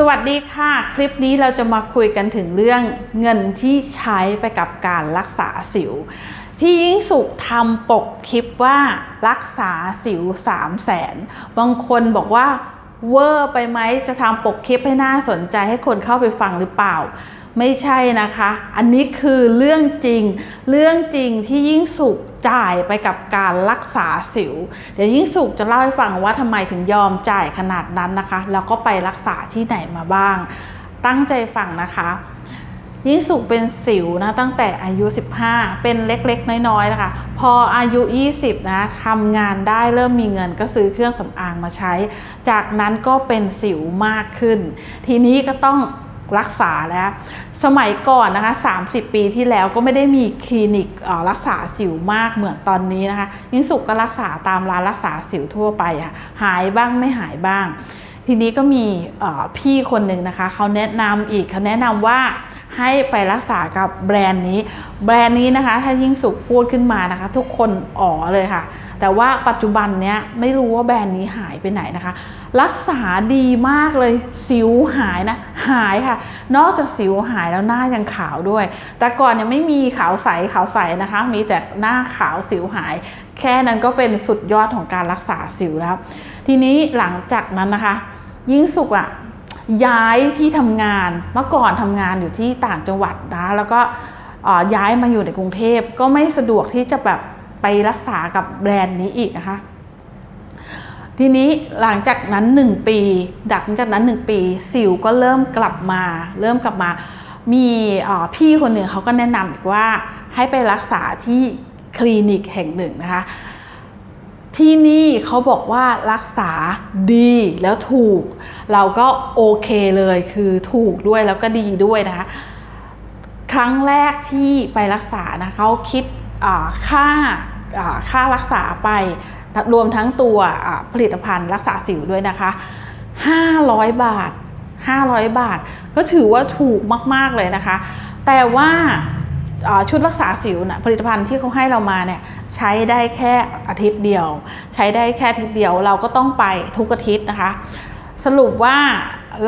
สวัสดีค่ะ คลิปนี้เราจะมาคุยกันถึงเรื่องเงินที่ใช้ไปกับการรักษาสิว ที่ยิ่งสุขทำปกคลิปว่ารักษาสิว3 0 0แสนบางคนบอกว่าเวอร์ไปไหมจะทำปกคลิปให้น่าสนใจให้คนเข้าไปฟังหรือเปล่า ไม่ใช่นะคะ อันนี้คือเรื่องจริง เรื่องจริงที่ยิ่งสุขจ่ายไปกับการรักษาสิว เดี๋ยวยิ่งสุขจะเล่าให้ฟังว่าทำไมถึงยอมจ่ายขนาดนั้นนะคะ แล้วก็ไปรักษาที่ไหนมาบ้าง ตั้งใจฟังนะคะ ยิ่งสุขเป็นสิวนะตั้งแต่อายุ 15 เป็นเล็กๆ น้อยๆนะคะ พออายุ 20 นะทำงานได้เริ่มมีเงินก็ซื้อเครื่องสำอางมาใช้ จากนั้นก็เป็นสิวมากขึ้น ทีนี้ก็ต้อง รักษาแล้วสมัยก่อนนะคะ 30 ปีที่แล้วก็ไม่ได้มีคลินิกรักษาสิวมากเหมือนตอนนี้นะคะยิ่งสุกก็รักษาตามร้านรักษาสิวทั่วไปค่ะหายบ้างไม่หายบ้าง ทีนี้ก็มีพี่คนหนึ่งนะคะเขาแนะนำอีกเขาแนะนำว่า ให้ไปรักษากับแบรนด์นี้ แบรนด์นี้นะคะ ถ้ายิ่งสุขพูดขึ้นมานะคะ ทุกคนอ๋อเลยค่ะ แต่ว่าปัจจุบันเนี้ยไม่รู้ว่าแบรนด์นี้หายไปไหนนะคะ รักษาดีมากเลย สิวหายนะ หายค่ะ นอกจากสิวหายแล้วหน้ายังขาวด้วย แต่ก่อนยังไม่มีขาวใสขาวใสนะคะ มีแต่หน้าขาวสิวหาย แค่นั้นก็เป็นสุดยอดของการรักษาสิวแล้ว ทีนี้หลังจากนั้นนะคะ ยิ่งสุกอะ ย้ายที่ทำงานเมื่อก่อนทำงานอยู่ที่ต่างจังหวัดนะแล้วก็ย้ายมาอยู่ในกรุงเทพก็ไม่สะดวกที่จะแบบไปรักษากับแบรนด์นี้อีกนะคะทีนี้หลังจากนั้น 1 ปีดักจากนั้น 1 ปี สิวก็เริ่มกลับมา เริ่มกลับมา มีพี่คนหนึ่งเขาก็แนะนำอีกว่าให้ไปรักษาที่คลินิกแห่งหนึ่งนะคะ ที่นี่เขาบอกว่ารักษาดีแล้วถูก เราก็โอเคเลยคือถูกด้วยแล้วก็ดีด้วยนะคะ ครั้งแรกที่ไปรักษานะเขาคิดค่าค่ารักษาไปรวมทั้งตัวผลิตภัณฑ์รักษาสิวด้วยนะคะ 500 บาท 500 บาท ก็ถือว่าถูกมาก ๆ เลยนะคะ แต่ว่า ชุดรักษาสิวนะผลิตภัณฑ์ที่เขาให้เรามาเนี่ยใช้ได้แค่อาทิตย์เดียว ใช้ได้แค่อาทิตย์เดียวเราก็ต้องไปทุกอาทิตย์นะคะ สรุปว่า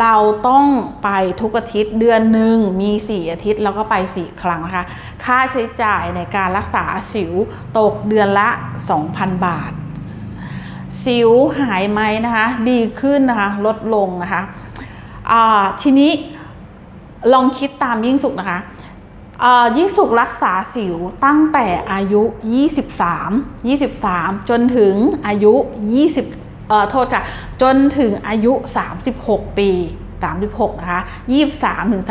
เราต้องไปทุกอาทิตย์เดือนหนึ่งมี 4 อาทิตย์เราก็ไป 4 ครั้งนะคะ ค่าใช้จ่ายในการรักษาสิวตกเดือนละ 2,000 บาท สิวหายไหมนะคะ ดีขึ้นนะคะ ลดลงนะคะทีนี้ลองคิดตามยิ่งสุขนะคะ ยิ่งสุขรักษาสิวตั้งแต่อายุ 23 23 จนถึงอายุ 20เอ่อโทษค่ะ จนถึงอายุ 36 ปี 36 นะคะ 23 ถึง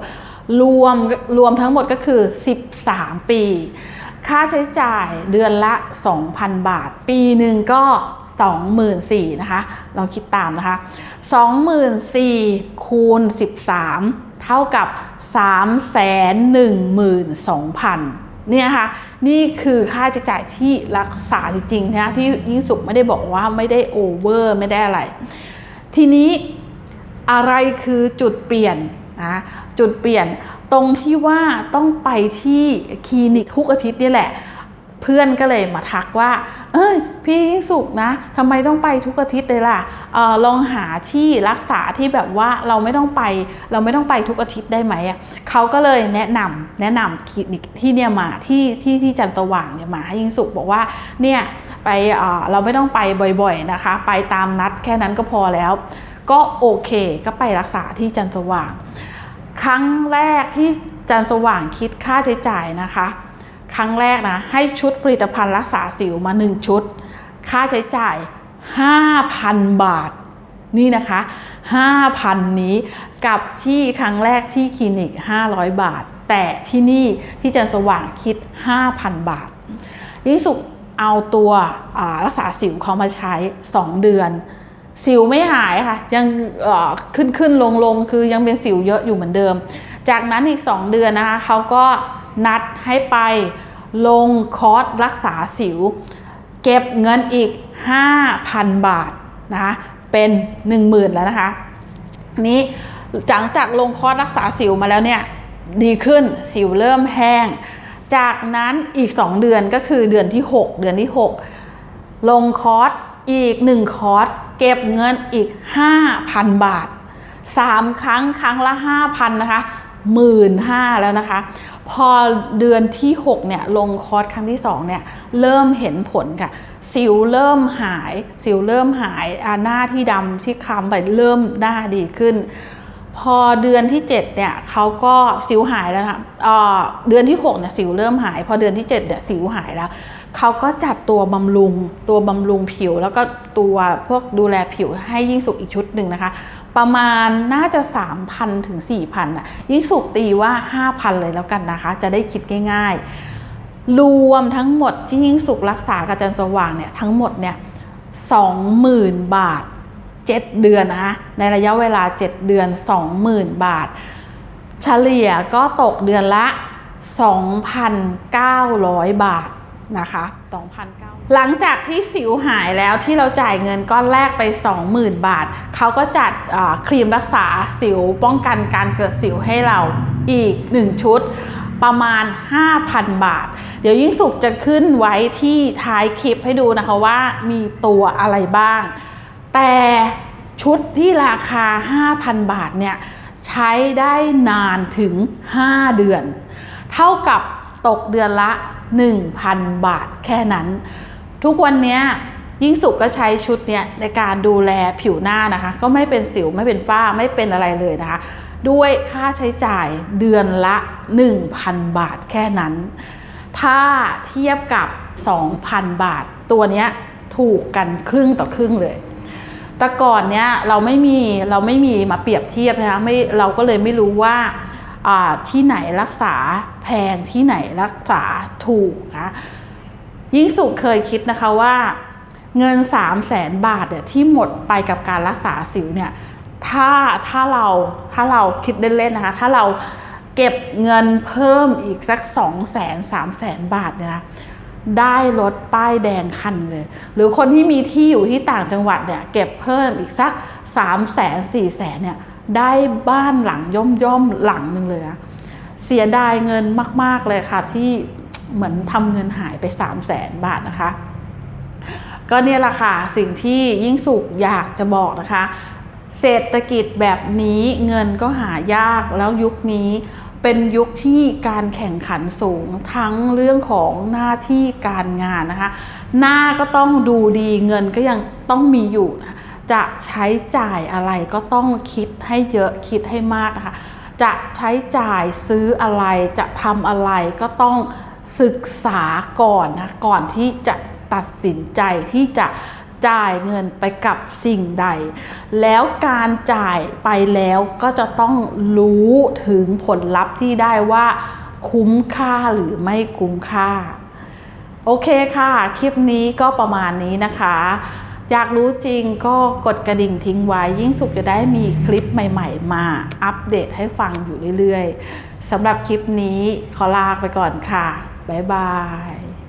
36 รวมรวมทั้งหมดก็คือ 13 ปี ค่าใช้จ่ายเดือนละ 2,000 บาท ปีหนึ่งก็ 24,000นะคะลองคิดตามนะคะ24,000คูณ13 เท่ากับ 312,000เนี่ยค่ะนี่คือค่าใช้จ่ายที่รักษาจริงๆนะที่ยิ่งสุขไม่ได้บอกว่าไม่ได้โอเวอร์ไม่ได้อะไร ทีนี้อะไรคือจุดเปลี่ยนนะจุดเปลี่ยนตรงที่ว่าต้องไปที่คลินิกทุกอาทิตย์นี่แหละ เพื่อนก็เลยมาทักว่า เอ้ย พี่ยิ่งสุกนะทำไมต้องไปทุกอาทิตย์เลยล่ะออลองหาที่รักษาที่แบบว่าเราไม่ต้องไป เราไม่ต้องไปทุกอาทิตย์ได้ไหมอะเขาก็เลยแนะนำแนะนำคลินิกที่เนี่ยมาที่ที่ที่จันตว่างเนี่ยมาให้ยิ่งสุกบอกว่าเนี่ยไปเราไม่ต้องไปบ่อยๆนะคะ ไปตามนัดแค่นั้นก็พอแล้ว ก็โอเคก็ไปรักษาที่จันทว่าง ครั้งแรกที่จันทว่างคิดค่าใช้จ่ายนะคะ ครั้งแรกนะ ให้ชุดผลิตภัณฑ์รักษาสิวมา 1 ชุด ค่าใช้จ่าย 5,000 บาท นี่นะคะ 5,000 นี้กับที่ครั้งแรกที่คลินิก 500 บาท แต่ที่นี่ที่จันสว่างคิด 5,000 บาทยิ่สุเอาตัวรักษาสิวเขามาใช้ 2 เดือนสิวไม่หายค่ะ ยังขึ้นขึ้นลงลงคือยังเป็นสิวเยอะอยู่เหมือนเดิม จากนั้นอีก 2 เดือนนะคะเขาก็ นัดให้ไปลงคอร์สรักษาสิว เก็บเงินอีก 5,000 บาทนะคะเป็น 10,000 แล้วนะคะ นี้หลังจากลงคอร์สรักษาสิวมาแล้วเนี่ย ดีขึ้นสิวเริ่มแห้ง จากนั้นอีก 2 เดือนก็คือเดือนที่ 6 เดือนที่ 6 ลงคอร์สอีก 1 คอร์สเก็บเงินอีก 5,000 บาท 3 ครั้งครั้งละ 5,000 นะคะ หมื่นห้าแล้วนะคะ พอเดือนที่ 6 เนี่ย ลงคอร์สครั้งที่ 2 เนี่ย เริ่มเห็นผลค่ะ สิวเริ่มหาย สิวเริ่มหายหน้าที่ดำที่คล้ำไปเริ่มหน้าดีขึ้น พอเดือนที่7เนี่ยเขาก็สิวหายแล้วนะคะเเดือนที่6เนี่ยสิวเริ่มหาย พอเดือนที่7เนี่ยสิวหายแล้วเขาก็จัดตัวบำรุง ตัวบำรุงผิว แล้วก็ตัวพวกดูแลผิวให้ยิ่งสุกอีกชุดหนึ่งนะคะ ประมาณน่าจะ 3,000ถึง4,000อะยิ่งสุกตีว่า 5,000 เลยแล้วกันนะคะ จะได้คิดง่ายๆ รวมทั้งหมดที่ยิ่งสุกรักษากับจันทร์สว่างเนี่ยทั้งหมดเนี่ย20,000 บาท 7 เดือนนะคะในระยะเวลา 7 เดือน 20,000 บาท เฉลี่ยก็ตกเดือนละ 2,900 บาทนะคะ2,900หลังจากที่สิวหายแล้วที่เราจ่ายเงินก้อนแรกไป 20,000 บาท เขาก็จัดครีมรักษาสิวป้องกันการเกิดสิวให้เราอีก 1 ชุดประมาณ 5,000 บาท เดี๋ยวยิ่งสุขจะขึ้นไว้ที่ท้ายคลิปให้ดูนะคะว่ามีตัวอะไรบ้าง แต่ชุดที่ราคา 5,000 บาทเนี่ยใช้ได้นานถึง 5 เดือน เท่ากับตกเดือนละ 1,000 บาทแค่นั้น ทุกวันนี้ยิ่งสุขก็ใช้ชุดเนี้ยในการดูแลผิวหน้านะคะ ก็ไม่เป็นสิวไม่เป็นฝ้าไม่เป็นอะไรเลยนะคะ ด้วยค่าใช้จ่ายเดือนละ 1,000 บาทแค่นั้น ถ้าเทียบกับ 2,000 บาท ตัวเนี้ยถูกกันครึ่งต่อครึ่งเลย แต่ก่อนเนี้ยเราไม่มีเราไม่มีมาเปรียบเทียบนะคะไม่เราก็เลยไม่รู้ว่าที่ไหนรักษาแพงที่ไหนรักษาถูกนะยิ่งสุขเคยคิดนะคะว่าเงิน 3 0 0แสนบาทเนี่ยที่หมดไปกับการรักษาสิวเนี่ยถ้าถ้าเราถ้าเราคิดเล่นๆนะคะ ถ้าเราเก็บเงินเพิ่มอีกสัก 2 0 0แสนสามแสนบาทเนี่ยนะ ได้รถป้ายแดงคันเลย หรือคนที่มีที่อยู่ที่ต่างจังหวัดเนี่ยเก็บเพิ่มอีกสักสามแสนสี่แสนเนี่ยได้บ้านหลังย่อมย่อมหลังหนึ่งเลยนะเสียดายเงินมาก ๆ เลยค่ะ ที่เหมือนทำเงินหายไปสามแสนบาทนะคะ ก็เนี่ยแหละค่ะ สิ่งที่ยิ่งสุขอยากจะบอกนะคะ เศรษฐกิจแบบนี้เงินก็หายากแล้วยุคนี้ เป็นยุคที่การแข่งขันสูงทั้งเรื่องของหน้าที่การงานนะคะ หน้าก็ต้องดูดีเงินก็ยังต้องมีอยู่นะจะใช้จ่ายอะไรก็ต้องคิดให้เยอะคิดให้มากนะคะจะใช้จ่ายซื้ออะไรจะทำอะไรก็ต้องศึกษาก่อนนะก่อนที่จะตัดสินใจที่จะ จ่ายเงินไปกับสิ่งใด แล้วการจ่ายไปแล้วก็จะต้องรู้ถึงผลลัพธ์ที่ได้ว่า คุ้มค่าหรือไม่คุ้มค่า โอเคค่ะ คลิปนี้ก็ประมาณนี้นะคะ อยากรู้จริงก็กดกระดิ่งทิ้งไว้ ยิ่งสุขจะได้มีคลิปใหม่ ๆ มาอัปเดตให้ฟังอยู่เรื่อย ๆสำหรับคลิปนี้ขอลาไปก่อนค่ะ บ๊ายบาย